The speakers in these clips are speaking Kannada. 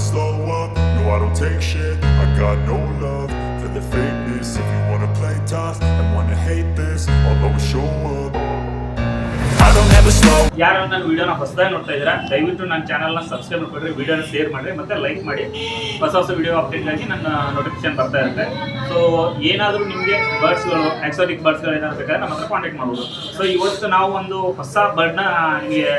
slow up, no I don't take shit. I got no love for the fakeness. If you wanna play tough and wanna hate this I'll always show up. ಯಾರು ನನ್ನ ವಿಡಿಯೋನ ಹೊಸದಾಗಿ ನೋಡ್ತಾ ಇದ್ದೀರಾ ದಯವಿಟ್ಟು ನನ್ನ ಚಾನಲ್ನ ಸಬ್ಸ್ಕ್ರೈಬ್ ಮಾಡ್ಕೊಡ್ರಿ ವಿಡಿಯೋನ ಶೇರ್ ಮಾಡಿರಿ ಮತ್ತೆ ಲೈಕ್ ಮಾಡಿ. ಹೊಸ ಹೊಸ ವಿಡಿಯೋ ಅಪ್ಡೇಟ್ಗಾಗಿ ನನ್ನ ನೋಟಿಫಿಕೇಶನ್ ಬರ್ತಾ ಇರುತ್ತೆ. ಸೊ ಏನಾದರೂ ನಿಮಗೆ ಬರ್ಡ್ಸ್ಗಳು ಎಕ್ಸಾಟಿಕ್ ಬರ್ಡ್ಸ್ಗಳು ಏನಾದ್ರು ಬೇಕಾದ್ರೆ ನಮ್ಮ ಹತ್ರ ಕಾಂಟ್ಯಾಕ್ಟ್ ಮಾಡ್ಬೋದು. ಸೊ ಇವತ್ತು ನಾವು ಒಂದು ಹೊಸ ಬರ್ಡ್ನ ನಿಮಗೆ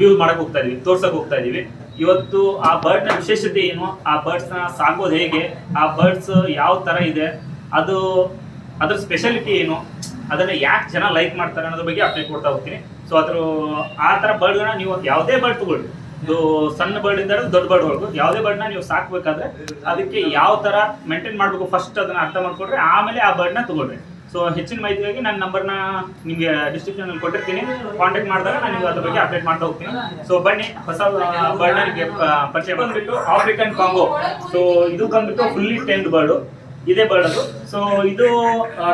ವ್ಯೂ ಮಾಡಕ್ಕೆ ಹೋಗ್ತಾ ಇದ್ದೀವಿ ತೋರ್ಸೋಕೆ ಹೋಗ್ತಾ ಇದೀವಿ. ಇವತ್ತು ಆ ಬರ್ಡ್ನ ವಿಶೇಷತೆ ಏನು? ಆ ಬರ್ಡ್ಸ್ನ ಸಾಕೋದು ಹೇಗೆ? ಆ ಬರ್ಡ್ಸ್ ಯಾವ ಥರ ಇದೆ? ಅದು ಅದ್ರ ಸ್ಪೆಷಾಲಿಟಿ ಏನು? ಅದನ್ನ ಯಾಕೆ ಜನ ಲೈಕ್ ಮಾಡ್ತಾರೆ ಅನ್ನೋದ್ರ ಬಗ್ಗೆ ಅಪ್ಡೇಟ್ ಕೊಡ್ತಾ ಹೋಗ್ತೀನಿ. ಸೊ ಅದ್ರ, ಆ ಥರ ಬರ್ಡ್ಗಳನ್ನ ನೀವು ಯಾವುದೇ ಬರ್ಡ್ ತಗೊಳ್ಳಿ. ಇದು ಸಣ್ಣ ಬರ್ಡ್ ಇಂದ ದೊಡ್ಡ ಬರ್ಡ್ ಬರ್ಡ್ವರೆಗೂ ಯಾವುದೇ ಬರ್ಡ್ನ ನೀವು ಸಾಕ್ಬೇಕಾದ್ರೆ ಅದಕ್ಕೆ ಯಾವ ಥರ ಮೇಂಟೈನ್ ಮಾಡಬೇಕು ಫಸ್ಟ್ ಅದನ್ನ ಅರ್ಥ ಮಾಡ್ಕೊಡ್ರಿ ಆಮೇಲೆ ಆ ಬರ್ಡ್ನ ತಗೊಳ್ರಿ ಸೊ ಹೆಚ್ಚಿನ ಮಾಹಿತಿಗಾಗಿ ನನ್ನ ನಂಬರ್ನ ನಿಮಗೆ ಡಿಸ್ಕ್ರಿಪ್ಷನ್ ಕೊಟ್ಟಿರ್ತೀನಿ. ಕಾಂಟ್ಯಾಕ್ಟ್ ಮಾಡಿದಾಗ ನಾನು ನಿಮಗೆ ಅದ್ರ ಬಗ್ಗೆ ಅಪ್ಡೇಟ್ ಮಾಡ್ತಾ ಹೋಗ್ತೀನಿ. ಸೊ ಬನ್ನಿ, ಹೊಸ ಬರ್ಡ್ ಪರಿಚಯ ಬಂದ್ಬಿಟ್ಟು ಆಫ್ರಿಕನ್ ಕಾಂಗೋ ಸೊ ಇದು ಬಂದ್ಬಿಟ್ಟು ಫುಲ್ಲಿ ಟೆಂಡ್ ಬರ್ಡು ಇದೇ ಬರ್ಡ್ ಅದು. ಸೊ ಇದು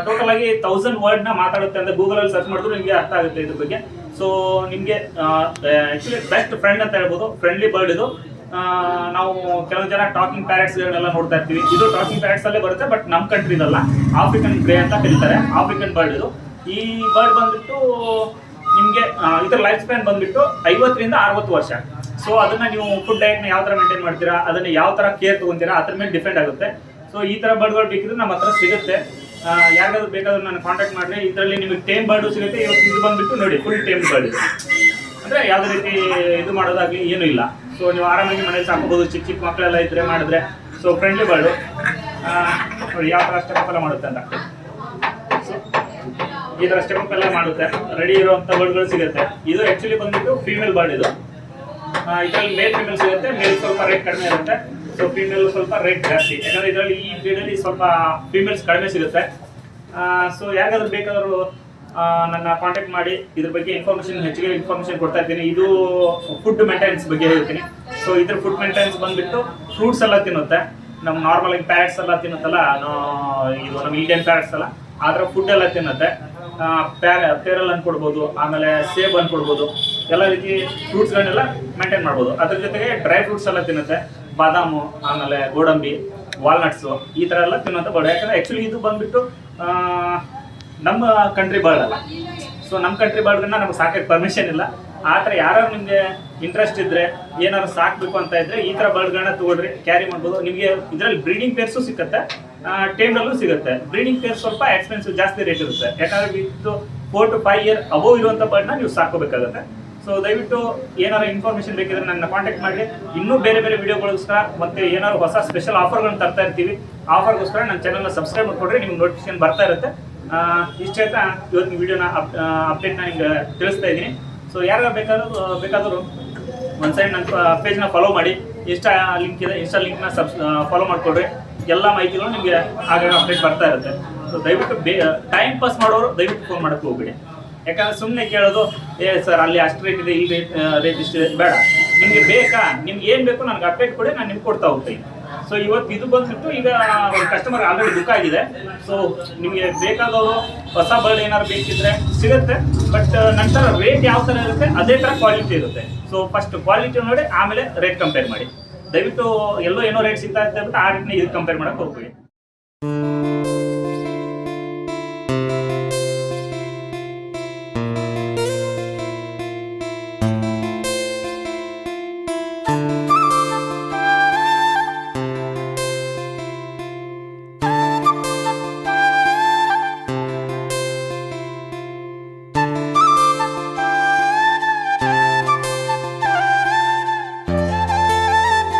ಟೋಟಲ್ ಆಗಿ ತೌಸಂಡ್ ವರ್ಡ್ನ ಮಾತಾಡುತ್ತೆ ಅಂತ ಗೂಗಲ್ ಅಲ್ಲಿ ಸರ್ಚ್ ಮಾಡಿದ್ರು ನಿಮಗೆ ಅರ್ಥ ಆಗುತ್ತೆ ಇದ್ರ ಬಗ್ಗೆ. ಸೊ ನಿಮಗೆ ಬೆಸ್ಟ್ ಫ್ರೆಂಡ್ ಅಂತ ಹೇಳ್ಬೋದು. ಫ್ರೆಂಡ್ಲಿ ಬರ್ಡ್ ಇದು. ನಾವು ಕೆಲವು ಜನ ಟಾಕಿಂಗ್ ಪ್ಯಾರೆಟ್ಸ್ ಗಳನ್ನೆಲ್ಲ ನೋಡ್ತಾ ಇರ್ತೀವಿ. ಇದು ಟಾಕಿಂಗ್ ಪ್ಯಾರೆಟ್ಸ್ ಅಲ್ಲೇ ಬರುತ್ತೆ ಬಟ್ ನಮ್ಮ ಕಂಟ್ರಿದಲ್ಲ ಆಫ್ರಿಕನ್ ಗ್ರೇ ಅಂತ ಕರೀತಾರೆ. ಆಫ್ರಿಕನ್ ಬರ್ಡ್ ಇದು. ಈ ಬರ್ಡ್ ಬಂದ್ಬಿಟ್ಟು ನಿಮಗೆ ಇದರ ಲೈಫ್ ಸ್ಪ್ಯಾನ್ ಬಂದ್ಬಿಟ್ಟು ಐವತ್ತರಿಂದ ಅರವತ್ತು ವರ್ಷ. ಸೊ ಅದನ್ನ ನೀವು ಫುಡ್ ಡಯಟ್ನ ಯಾವ ತರ ಮೇಂಟೈನ್ ಮಾಡ್ತೀರಾ, ಅದನ್ನ ಯಾವ ತರ ಕೇರ್ ತಗೊಂತೀರಾ, ಅದ್ರ ಮೇಲೆ ಡಿಪೆಂಡ್ ಆಗುತ್ತೆ. ಸೊ ಈ ತರ ಬರ್ಡ್ಗಳು ಬೇಕಿದ್ರೆ ನಮ್ಮ ಹತ್ರ ಸಿಗುತ್ತೆ. ಯಾರಿಗಾದ್ರೂ ಬೇಕಾದ್ರೂ ನಾನು ಕಾಂಟ್ಯಾಕ್ಟ್ ಮಾಡಿದ್ರೆ ಇದರಲ್ಲಿ ನಿಮಗೆ ಟೇಮ್ ಬರ್ಡು ಸಿಗುತ್ತೆ. ಇವತ್ತು ಇದು ಬಂದ್ಬಿಟ್ಟು ನೋಡಿ ಫುಲ್ ಟೇಮ್ ಬರ್ಡ್ ಇದು ಅಂದ್ರೆ ಯಾವುದೇ ರೀತಿ ಇದು ಮಾಡೋದಾಗ್ಲಿ ಏನೂ ಇಲ್ಲ. ಸೊ ನೀವು ಆರಾಮಾಗಿ ಮನೇಲಿ ಸಾಕಬಹುದು ಚಿಕ್ಕ ಚಿಕ್ಕ ಮಕ್ಕಳೆಲ್ಲ ಇದ್ರೆ ಮಾಡಿದ್ರೆ. ಸೊ ಫ್ರೆಂಡ್ಲಿ ಬರ್ಡು ನೋಡಿ, ಯಾವ ಥರ ಸ್ಟೆಪ್ ಎಲ್ಲ ಮಾಡುತ್ತೆ ಅಂತ. ಈ ಥರ ಸ್ಟೆಪ್ ಮಾಡುತ್ತೆ. ರೆಡಿ ಇರುವಂಥ ಬರ್ಡ್ಗಳು ಸಿಗುತ್ತೆ. ಇದು ಆ್ಯಕ್ಚುಲಿ ಬಂದ್ಬಿಟ್ಟು ಫೀಮೇಲ್ ಬರ್ಡ್ ಇದು. ಇದರಲ್ಲಿ ಮೇಲ್ ಫೀಮೇಲ್ ಸಿಗುತ್ತೆ. ಮೇಲ್ ಸ್ವಲ್ಪ ರೇಟ್ ಕಡಿಮೆ ಇರುತ್ತೆ. ಸೊ ಫೀಮೇಲ್ ಸ್ವಲ್ಪ ರೇಟ್ ಜಾಸ್ತಿ. ಯಾಕಂದ್ರೆ ಇದರಲ್ಲಿ ಈ ಬ್ರೀಡಲ್ಲಿ ಸ್ವಲ್ಪ ಫೀಮೇಲ್ಸ್ ಕಡಿಮೆ ಸಿಗುತ್ತೆ. ಸೊ ಯಾರಿಗಾದ್ರೂ ಬೇಕಾದರೂ ನನ್ನ ಕಾಂಟ್ಯಾಕ್ಟ್ ಮಾಡಿ ಇದ್ರ ಬಗ್ಗೆ ಇನ್ಫಾರ್ಮೇಶನ್ ಹೆಚ್ಚಿಗೆ ಇನ್ಫಾರ್ಮೇಶನ್ ಕೊಡ್ತಾ ಇದ್ದೀನಿ. ಇದು ಫುಡ್ ಮೇಂಟೆನೆನ್ಸ್ ಬಗ್ಗೆ ಹೇಳ್ತೀನಿ. ಸೊ ಇದ್ರ ಫುಡ್ ಮೇಂಟೆನೆನ್ಸ್ ಬಂದ್ಬಿಟ್ಟು ಫ್ರೂಟ್ಸ್ ಎಲ್ಲ ತಿನ್ನುತ್ತೆ. ನಮ್ಮ ನಾರ್ಮಲ್ ಆಗಿ ಪ್ಯಾರೆಟ್ಸ್ ಎಲ್ಲ ತಿನ್ನುತ್ತಲ್ಲ ಇದು ನಮ್ಮ ಇಂಡಿಯನ್ ಪ್ಯಾರೆಟ್ಸ್ ಎಲ್ಲ ಆದ್ರೆ ಫುಡ್ ಎಲ್ಲ ತಿನ್ನುತ್ತೆ. ಪ್ಯಾರ, ಪೇರಲ್ ಅನ್ಕೊಡ್ಬೋದು ಆಮೇಲೆ ಸೇಬ್ ಅನ್ಕೊಡ್ಬೋದು ಎಲ್ಲ ರೀತಿ ಫ್ರೂಟ್ಸ್ಗಳನ್ನೆಲ್ಲ ಮೇಂಟೈನ್ ಮಾಡ್ಬೋದು. ಅದ್ರ ಜೊತೆಗೆ ಡ್ರೈ ಫ್ರೂಟ್ಸ್ ಎಲ್ಲ ತಿನ್ನುತ್ತೆ. ಬಾದಾಮು, ಆಮೇಲೆ ಗೋಡಂಬಿ ವಾಲ್ನಟ್ಸು ಈ ಥರ ಎಲ್ಲ ತಿನ್ನುವಂಥ ಬಡ ಯಾಕಂದ್ರೆ ಆ್ಯಕ್ಚುಲಿ ಇದು ಬಂದ್ಬಿಟ್ಟು ನಮ್ಮ ಕಂಟ್ರಿ ಬರ್ಡ್ ಅಲ್ಲ. ಸೊ ನಮ್ಮ ಕಂಟ್ರಿ ಬರ್ಡ್ಗಳನ್ನ ನಮ್ಗೆ ಸಾಕಕ್ಕೆ ಪರ್ಮಿಷನ್ ಇಲ್ಲ. ಆ ಥರ ಯಾರು ನಿಮಗೆ ಇಂಟ್ರೆಸ್ಟ್ ಇದ್ರೆ, ಏನಾದ್ರು ಸಾಕಬೇಕು ಅಂತ ಇದ್ರೆ, ಈ ಥರ ಬರ್ಡ್ಗಳನ್ನ ತಗೊಳ್ರಿ ಕ್ಯಾರಿ ಮಾಡ್ಬೋದು. ನಿಮಗೆ ಇದರಲ್ಲಿ ಬ್ರೀಡಿಂಗ್ ಪೇರ್ಸು ಸಿಗುತ್ತೆ ಟೇಮ್ನಲ್ಲೂ ಸಿಗುತ್ತೆ. ಬ್ರೀಡಿಂಗ್ ಪೇರ್ ಸ್ವಲ್ಪ ಎಕ್ಸ್ಪೆನ್ಸಿವ್ ಜಾಸ್ತಿ ರೇಟ್ ಇರುತ್ತೆ. ಯಾಕಂದ್ರೆ with four to five year above ಇರುವಂಥ ಬರ್ಡ್ನ ನೀವು ಸಾಕೋಬೇಕಾಗುತ್ತೆ ಸೊ ದಯವಿಟ್ಟು ಏನಾದ್ರು ಇನ್ಫಾರ್ಮೇಶನ್ ಬೇಕಿದ್ರೆ ನನ್ನ ಕಾಂಟ್ಯಾಕ್ಟ್ ಮಾಡಿ ಇನ್ನೂ ಬೇರೆ ಬೇರೆ ವಿಡಿಯೋಗಳಿಗೋಸ್ಕರ ಮತ್ತೆ ಏನಾದ್ರು ಹೊಸ ಸ್ಪೆಷಲ್ ಆಫರ್ಗಳನ್ನ ತರ್ತಾ ಇರ್ತೀವಿ. ಆಫರ್ಗೋಸ್ಕರ ನನ್ನ ಚಾನಲ್ನ ಸಬ್ಸ್ಕ್ರೈಬ್ ಮಾಡ್ಕೊಡ್ರಿ ನಿಮ್ಗೆ ನೋಟಿಫಿಕೇಶನ್ ಬರ್ತಾ ಇರುತ್ತೆ. ಇಷ್ಟೇ ಅಂತ ಇವತ್ತಿನ ವಿಡಿಯೋನ ಅಪ್ಡೇಟ್ನ ನಿಮ್ಗೆ ತಿಳಿಸ್ತಾ ಇದ್ದೀನಿ. ಸೊ ಯಾರು ಬೇಕಾದ್ರೂ ಬೇಕಾದರೂ ಒಂದು ಸೈಡ್ ನನ್ನ ಪೇಜ್ನ ಫಾಲೋ ಮಾಡಿ. ಇನ್ಸ್ಟಾ ಲಿಂಕ್ ಇದೆ. ಇನ್ಸ್ಟಾ ಲಿಂಕ್ನ ಸಬ್ಸ್ ಫಾಲೋ ಮಾಡಿಕೊಡ್ರಿ. ಎಲ್ಲ ಮಾಹಿತಿಗಳು ನಿಮಗೆ ಆಗಾಗ ಅಪ್ಡೇಟ್ ಬರ್ತಾ ಇರುತ್ತೆ. ಸೊ ದಯವಿಟ್ಟು ಬೇ ಟೈಮ್ ಪಾಸ್ ಮಾಡೋರು ದಯವಿಟ್ಟು ಫೋನ್ ಮಾಡೋಕ್ಕೆ ಹೋಗ್ಬೇಡಿ. ಯಾಕಂದ್ರೆ ಸುಮ್ಮನೆ ಕೇಳೋದು, ಏ, ಸರ್, ಅಲ್ಲಿ ಅಷ್ಟು ರೇಟ್ ಇದೆ, ಇಲ್ಲಿ ರೇಟ್ ರೇಟ್ ಬೇಡ. ನಿಮಗೆ ಬೇಕಾ? ನಿಮ್ಗೆ ಏನು ಬೇಕು ನನಗೆ ಅಪ್ಡೇಟ್ ಕೊಡಿ, ನಾನು ನಿಮ್ಗೆ ಕೊಡ್ತಾ ಹೋಗ್ತೀನಿ. ಸೊ ಇವತ್ತು ಇದು ಬಂದ್ಬಿಟ್ಟು ಈಗ ಕಸ್ಟಮರ್ ಆಲ್ರೆಡಿ ಬುಕ್ ಆಗಿದೆ. ಸೊ ನಿಮಗೆ ಬೇಕಾದವರು ಹೊಸ ಬರ್ಡ್ ಏನಾದ್ರು ಬೇಕಿದ್ರೆ ಸಿಗುತ್ತೆ. ಬಟ್ ನಂತರ ರೇಟ್ ಯಾವ ಥರ ಇರುತ್ತೆ, ಅದೇ ಥರ ಕ್ವಾಲಿಟಿ ಇರುತ್ತೆ. ಸೊ ಫಸ್ಟ್ ಕ್ವಾಲಿಟಿ ನೋಡಿ, ಆಮೇಲೆ ರೇಟ್ ಕಂಪೇರ್ ಮಾಡಿ. ದಯವಿಟ್ಟು ಎಲ್ಲೋ ಏನೋ ರೇಟ್ ಸಿಗ್ತಾ ಬಿಟ್ಟು ಆ ರೇಟ್ನ ಇದು ಕಂಪೇರ್ ಮಾಡೋಕೆ ಹೋಗ್ಬೇಡಿ.